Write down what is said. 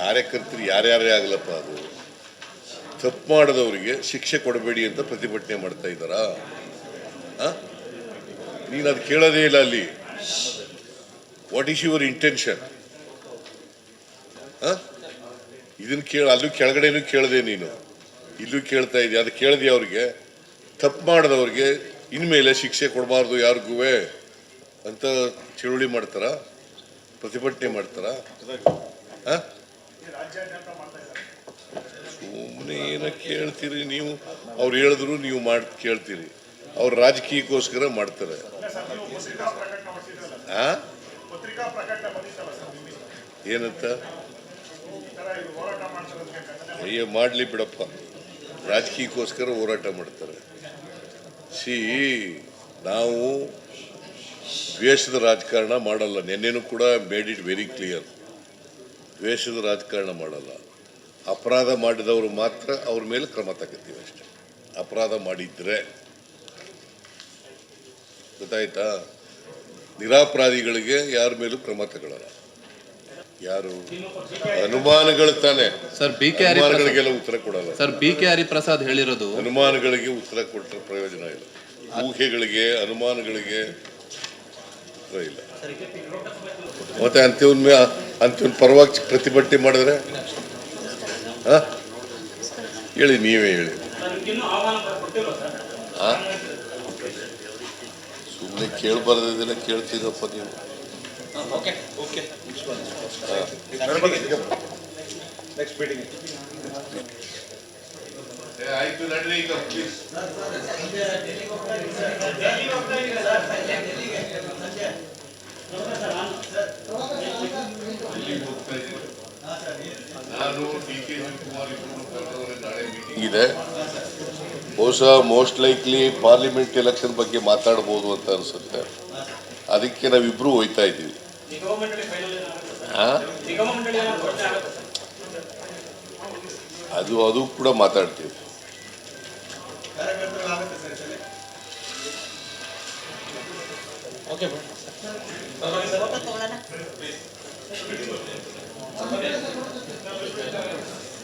ಕಾರ್ಯಕರ್ತರು ಯಾರ್ಯಾರೇ ಆಗಲಪ್ಪ ಅದು? ತಪ್ಪು ಮಾಡಿದವರಿಗೆ ಶಿಕ್ಷೆ ಕೊಡಬೇಡಿ ಅಂತ ಪ್ರತಿಭಟನೆ ಮಾಡ್ತಾ ಇದ್ದಾರಾ? ನೀನು ಅದು ಕೇಳೋದೇ ಇಲ್ಲ ಅಲ್ಲಿ. ವಾಟ್ ಈಸ್ ಯುವರ್ ಇಂಟೆನ್ಷನ್ ಇದನ್ನು ಕೇಳ, ಅಲ್ಲೂ ಕೆಳಗಡೆನೂ ಕೇಳಿದೆ ನೀನು. ಇಲ್ಲೂ ಕೇಳ್ತಾ ಇದೆಯಾ, ಅದು ಕೇಳಿದೆ ಅವ್ರಿಗೆ. ತಪ್ಪು ಮಾಡಿದವ್ರಿಗೆ ಇನ್ಮೇಲೆ ಶಿಕ್ಷೆ ಕೊಡಬಾರ್ದು ಯಾರಿಗೂ ಅಂತ ಚಳುವಳಿ ಮಾಡ್ತಾರ? ಪ್ರತಿಭಟನೆ ಮಾಡ್ತಾರ? ಸುಮ್ಮನೆ ಏನ ಕೇಳ್ತೀರಿ ನೀವು? ಅವ್ರು ಹೇಳಿದ್ರು ನೀವು ಮಾಡಿ, ಕೇಳ್ತೀರಿ. ಅವ್ರು ರಾಜಕೀಯಕ್ಕೋಸ್ಕರ ಮಾಡ್ತಾರೆ? ಏನಂತ? ಅಯ್ಯೋ, ಮಾಡಲಿ ಬಿಡಪ್ಪ. ರಾಜಕೀಯಕ್ಕೋಸ್ಕರ ಹೋರಾಟ ಮಾಡ್ತಾರೆ. ಸಿ ನಾವು ದ್ವೇಷದ ರಾಜಕಾರಣ ಮಾಡಲ್ಲ. ನಿನ್ನೆನೂ ಕೂಡ ಮೇಡ್ ಇಟ್ ವೆರಿ ಕ್ಲಿಯರ್ ದ್ವೇಷದ ರಾಜಕಾರಣ ಮಾಡಲ್ಲ. ಅಪರಾಧ ಮಾಡಿದವರು ಮಾತ್ರ ಅವ್ರ ಮೇಲೆ ಕ್ರಮ ತಗೋತೀವಿ ಅಷ್ಟೇ. ಅಪರಾಧ ಮಾಡಿದ್ರೆ ಗೊತ್ತಾಯ್ತಾ? ನಿರಾಪರಾಧಿಗಳಿಗೆ ಯಾರ ಮೇಲೂ ಕ್ರಮ ತಗೊಳ್ಳಲ್ಲ ಯಾರು? ಅನುಮಾನಗಳು ತಾನೆ. ಸರ್ ಬಿ ಕೆ ಅನುಮಾನಗಳಿಗೆಲ್ಲ ಉತ್ತರ ಕೊಡಲ್ಲ. ಸರ್ ಬಿ ಕೆ ಹರಿಪ್ರಸಾದ್ ಹೇಳಿರೋದು ಅನುಮಾನಗಳಿಗೆ ಉತ್ತರ ಕೊಟ್ಟರೆ ಪ್ರಯೋಜನ ಇಲ್ಲ. ಊಹೆಗಳಿಗೆ ಅನುಮಾನಗಳಿಗೆ ಇಲ್ಲ. ಮತ್ತೆ ಅಂತಿವನ್ ಅಂತಿವನ್ ಪರವಾಗಿ ಪ್ರತಿಭಟನೆ ಮಾಡಿದ್ರೆ? ಹೇಳಿ ನೀವೇ ಹೇಳಿ. ಸುಮ್ಮನೆ ಕೇಳಬಾರ್ದಿಲ್ಲ ಕೇಳ್ತಿದ್ದಪ್ಪ ನೀವು. ಆಯ್ತು ನಡ್ರಿ ಈಗ ಇದೆ. ಬಹುಶಃ ಮೋಸ್ಟ್ ಲೈಕ್ಲಿ ಪಾರ್ಲಿಮೆಂಟ್ ಎಲೆಕ್ಷನ್ ಬಗ್ಗೆ ಮಾತಾಡ್ಬೋದು ಅಂತ ಅನ್ಸುತ್ತೆ. ಅದಕ್ಕೆ ನಾವಿಬ್ರು ಹೋಯ್ತಾ ಇದ್ದೀವಿ. ಆ? ಅದು ಅದು ಕೂಡ ಮಾತಾಡ್ತೀವಿ. ಫೋಟೋ